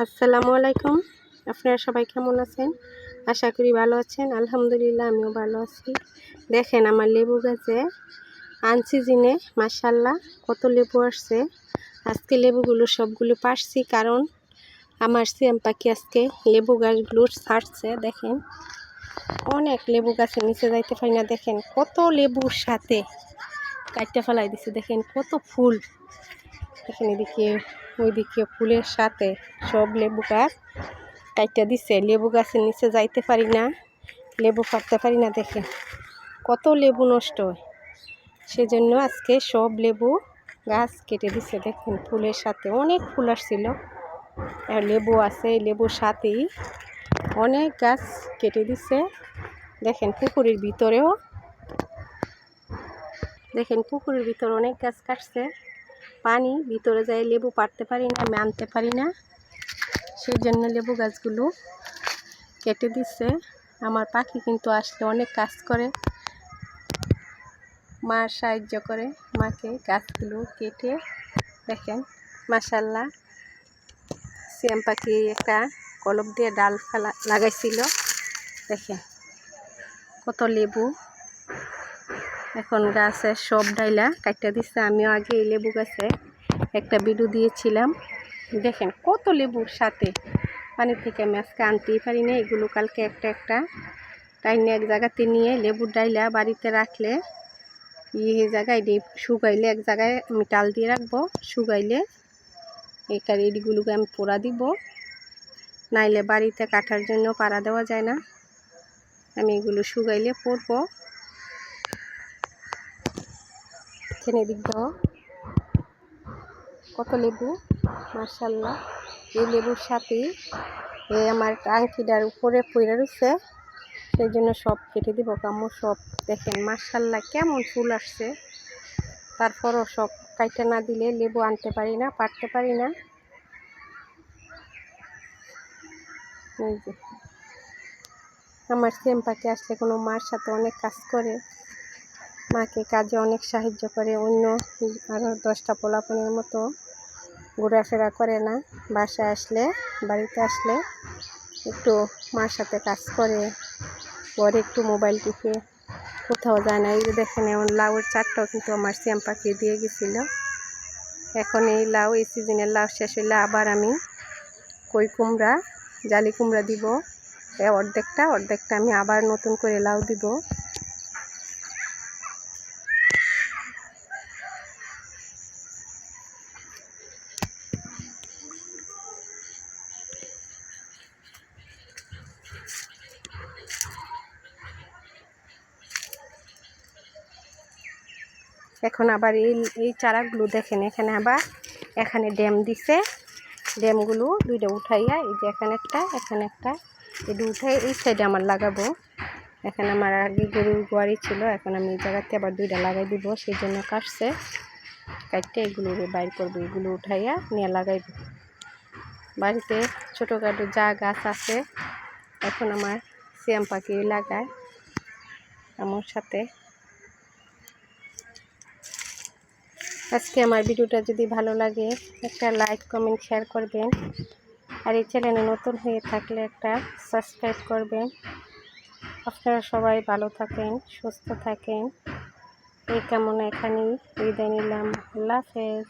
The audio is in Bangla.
আসসালামু আলাইকুম। আপনারা সবাই কেমন আছেন? আশা করি ভালো আছেন। আলহামদুলিল্লাহ, আমিও ভালো আছি। দেখেন আমার লেবু গাছে আনসিজিনে মাসাল্লাহ কত লেবু আসছে। আজকে লেবুগুলো সবগুলো পারছি কারণ আমার সিএম পাখি আজকে লেবু গাছগুলো ছাড়ছে, দেখেন। অনেক লেবু গাছের নিচে যাইতে পারি না, দেখেন। কত লেবুর সাথে কাটতে ফেলাই দিছে, দেখেন। কত ফুল। দেখেন এদিকে ওইদিকে ফুলের সাথে সব লেবু গাছ কাইটা দিছে। লেবু গাছের নিচে যাইতে পারি না, লেবু পারতে পারি না দেখেন কত লেবু নষ্ট। হয় সেজন্য আজকে সব লেবু গাছ কেটে দিছে। দেখেন, ফুলের সাথে অনেক ফুল আসছিল। লেবু আছে লেবুর সাথেই অনেক গাছ কেটে দিছে। দেখেন, পুকুরের ভিতরেও, দেখেন, পুকুরের ভিতরে অনেক গাছ কাটছে। পানি, ভিতরে যায় লেবু পারতে পারি না, আমি আনতে পারি না। সেই জন্য লেবু গাছগুলো কেটে দিচ্ছে আমার পাখি কিন্তু আসলে অনেক কাজ করে। মার সাহায্য করে মাকে গাছগুলো কেটে। দেখেন মাসাল্লাহ সিএম পাখি একটা কলপ দিয়ে ডাল ফেলা, লাগাইছিল। দেখেন, কত লেবু। এখন গাছের সব ডাইলা কাটতে দিচ্ছে আমিও আগে এই লেবু গাছে একটা বিডু দিয়েছিলাম। দেখেন কত লেবুর সাথে। পানি থেকে আজকে আনতেই পারি না এগুলো কালকে একটা একটা। টাইনে এক জায়গাতে নিয়ে লেবুর ডাইলা বাড়িতে রাখলে, এই জায়গায় শুকাইলে এক জায়গায় আমি টাল দিয়ে রাখব, শুকাইলে এই কারিগুলোকে আমি পোড়া দিব। নাইলে বাড়িতে কাটার জন্য পাড়া দেওয়া যায় না। আমি এগুলো শুকাইলে পরবো এখানে দিক দাও কত লেবু? মার্শাল্লাহ এই লেবুর সাথে এই আমার টাঙ্কিটার উপরে পড়ে রয়েছে সেই জন্য সব কেটে দিব কামড় সব দেখেন মার্শাল্লাহ কেমন ফুল আসছে। তারপরও সব কাইটা না দিলে লেবু আনতে পারি না, পারতে পারি না। আমার সেম পাখি আসলে কোনো মার সাথে অনেক কাজ করে। মাকে কাজে অনেক সাহায্য করে, অন্য আরও দশটা পোলাপনের মতো ঘোরাফেরা করে না। বাসায় আসলে, বাড়িতে আসলে একটু মার সাথে কাজ করে পরে একটু মোবাইল টিপে, কোথাও যায় না। এই যে দেখেন এমন লাউয়ের চারটাও কিন্তু আমার শ্যাম পাখি দিয়ে গেছিল। এখন এই লাউ, এই সিজনের লাউ শেষ হইলে আবার আমি কই কুমড়া, জালি কুমড়া দিব। অর্ধেকটা অর্ধেকটা আমি আবার নতুন করে লাউ দিব। এখন আবার এই এই চারাগুলো দেখেন, এখানে আবার এখানে ড্যাম দিছে। ড্যামগুলো দুইটা উঠাইয়া, এই যে এখানে একটা এখানে একটা এটা উঠাই এই সাইডে আমার লাগাবো। এখানে আমার আগে গরুর গোয়ারি ছিল, এখন আমি এই জায়গাতে আবার দুইটা লাগাই দিব, সেই জন্য কাটছে। কাটতে এগুলো বাইর করব, এগুলো উঠাইয়া নিয়ে লাগাইব। বাড়িতে ছোটোখাটো যা গাছ আছে, এখন আমার সিয়াম পাখি লাগায়। আমার সাথে আজকে আমার ভিডিওটা যদি ভালো লাগে, একটা লাইক কমেন্ট শেয়ার করবেন। আর এই চ্যানেলে নতুন হয়ে থাকলে একটা সাবস্ক্রাইব করবেন। আপনারা সবাই ভালো থাকেন, সুস্থ থাকেন। এই কেমন এখানেই বিদায় নিলাম। আল্লাহ হাফেজ।